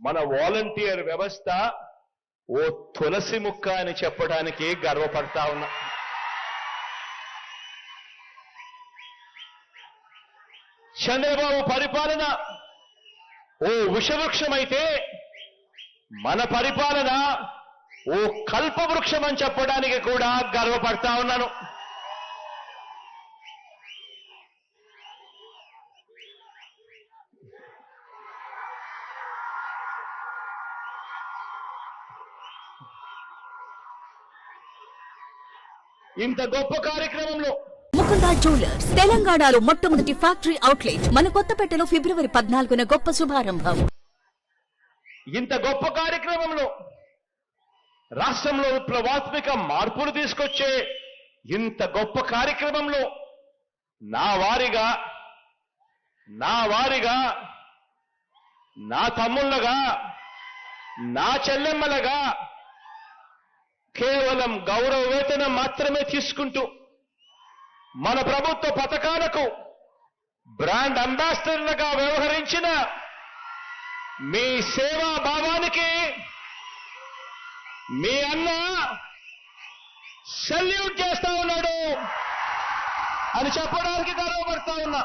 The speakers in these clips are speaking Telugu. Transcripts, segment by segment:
మన వాలంటీర్ వ్యవస్థ ఓ తులసి ముక్క అని చెప్పడానికి గర్వపడతా ఉన్నా. చంద్రబాబు పరిపాలన ఓ విషవృక్షమైతే మన పరిపాలన ఓ కల్పవృక్షం అని చెప్పడానికి కూడా గర్వపడతా ఉన్నాను. ఇంత గొప్ప కార్యక్రమంలో. ముకుంద జ్యువెలర్స్ తెలంగాణలో మొట్టమొదటి ఫ్యాక్టరీ అవుట్లెట్ మన కొత్తపేటలో ఫిబ్రవరి పద్నాలుగున గొప్ప శుభారంభం. ఇంత గొప్ప కార్యక్రమంలో రాష్ట్రంలో విప్లవాత్మక మార్పులు తీసుకొచ్చే ఇంత గొప్ప కార్యక్రమంలో నా వారిగా నా వారిగా నా తమ్ముళ్ళగా నా చెల్లెమ్మలగా కేవలం గౌరవ వేతనం మాత్రమే తీసుకుంటూ మన ప్రభుత్వ పథకాలకు బ్రాండ్ అంబాసిడర్లుగా వ్యవహరించిన మీ సేవా భావానికి మీ అన్న సెల్యూట్ చేస్తా ఉన్నాడు అని చెప్పడానికి గర్వపడతా ఉన్నా.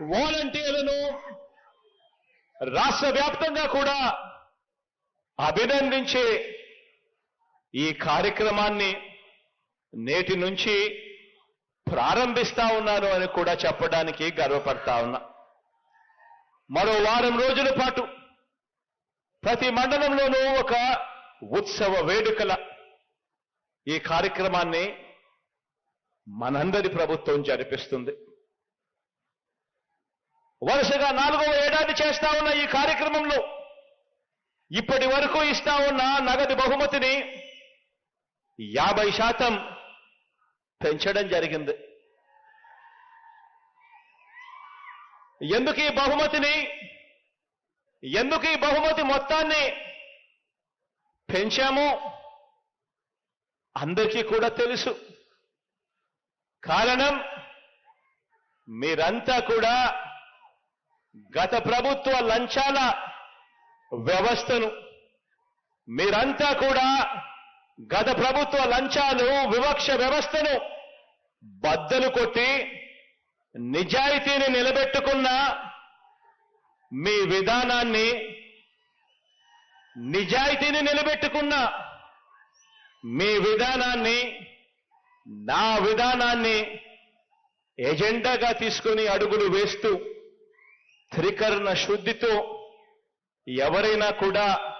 వాలంటీర్లను రాష్ట్ర వ్యాప్తంగా కూడా అభినందించే ఈ కార్యక్రమాన్ని నేటి నుంచి ప్రారంభిస్తా ఉన్నాను అని కూడా చెప్పడానికి గర్వపడతా ఉన్నా. మరో వారం రోజుల పాటు ప్రతి మండలంలోనూ ఒక ఉత్సవ వేడుకల ఈ కార్యక్రమాన్ని మనందరి ప్రభుత్వం జరిపిస్తుంది. వరుసగా నాలుగవ ఏడాది చేస్తా ఉన్న ఈ కార్యక్రమంలో ఇప్పటి వరకు ఇస్తా ఉన్న నగదు బహుమతిని యాభై శాతం పెంచడం జరిగింది. ఎందుకు ఈ బహుమతిని ఎందుకు ఈ బహుమతి మొత్తాన్ని పెంచామో అందరికీ కూడా తెలుసు. కారణం మీరంతా కూడా గత ప్రభుత్వ లంచాల వ్యవస్థను మీరంతా కూడా గత ప్రభుత్వ లంచాలు వివక్ష వ్యవస్థను బద్దలు కొట్టి నిజాయితీని నిలబెట్టుకున్న మీ విధానాన్ని నిజాయితీని నిలబెట్టుకున్న మీ విధానాన్ని నా విధానాన్ని ఎజెండాగా తీసుకుని అడుగులు వేస్తూ త్రికరణ శుద్ధితో ఎవరైనా కూడా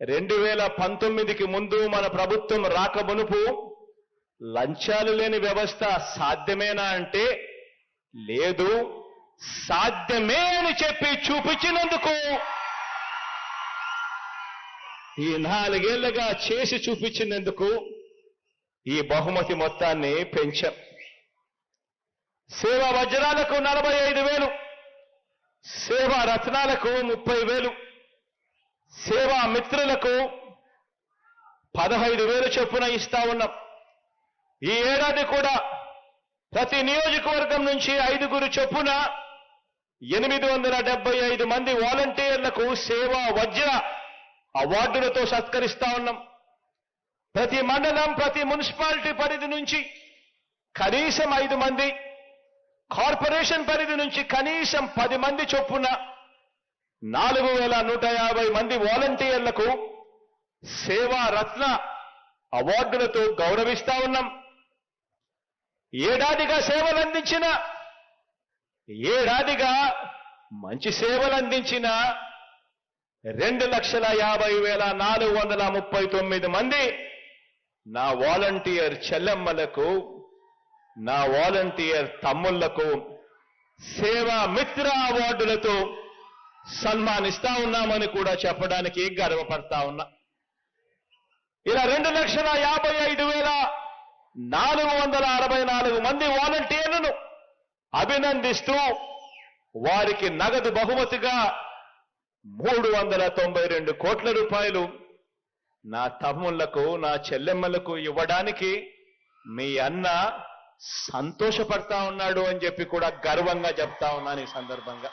రెండు వేల పంతొమ్మిదికి ముందు మన ప్రభుత్వం రాకమునుపు లంచాలు లేని వ్యవస్థ సాధ్యమేనా అంటే లేదు. సాధ్యమే అని చెప్పి చూపించినందుకు ఈ నాలుగేళ్ళుగా చేసి చూపించినందుకు ఈ బహుమతి మొత్తాన్ని పెంచాం. సేవా వజ్రాలకు నలభై ఐదు వేలు. సేవా రత్నాలకు ముప్పై వేలు సేవా మిత్రులకు పదహైదు వేలు చొప్పున ఇస్తా ఉన్నాం. ఈ ఏడాది కూడా ప్రతి నియోజకవర్గం నుంచి ఐదుగురు చొప్పున ఎనిమిది వందల డెబ్బై ఐదు మంది వాలంటీర్లకు సేవా వజ్ర అవార్డులతో సత్కరిస్తా ఉన్నాం. ప్రతి మండలం ప్రతి మున్సిపాలిటీ పరిధి నుంచి కనీసం ఐదు మంది కార్పొరేషన్ పరిధి నుంచి కనీసం పది మంది చొప్పున నాలుగు వేల నూట యాభై మంది వాలంటీర్లకు సేవా రత్న అవార్డులతో గౌరవిస్తా ఉన్నాం. ఏడాదిగా సేవలు అందించిన ఏడాదిగా మంచి సేవలు అందించిన రెండు లక్షల యాభై వేల నాలుగు వందల ముప్పై తొమ్మిది మంది నా వాలంటీర్ చెల్లెమ్మలకు నా వాలంటీర్ తమ్ముళ్ళకు సేవా మిత్ర అవార్డులతో సన్మానిస్తా ఉన్నామని కూడా చెప్పడానికి గర్వపడతా ఉన్నా. ఇలా రెండు లక్షల యాభై ఐదు వేల నాలుగు వందల అరవై నాలుగు మంది వాలంటీర్లను అభినందిస్తూ వారికి నగదు బహుమతిగా మూడు వందల తొంభై రెండు కోట్ల రూపాయలు నా తమ్ముళ్ళకు నా చెల్లెమ్మలకు ఇవ్వడానికి మీ అన్న సంతోషపడతా ఉన్నాడు అని చెప్పి కూడా గర్వంగా చెప్తా ఉన్నాను ఈ సందర్భంగా.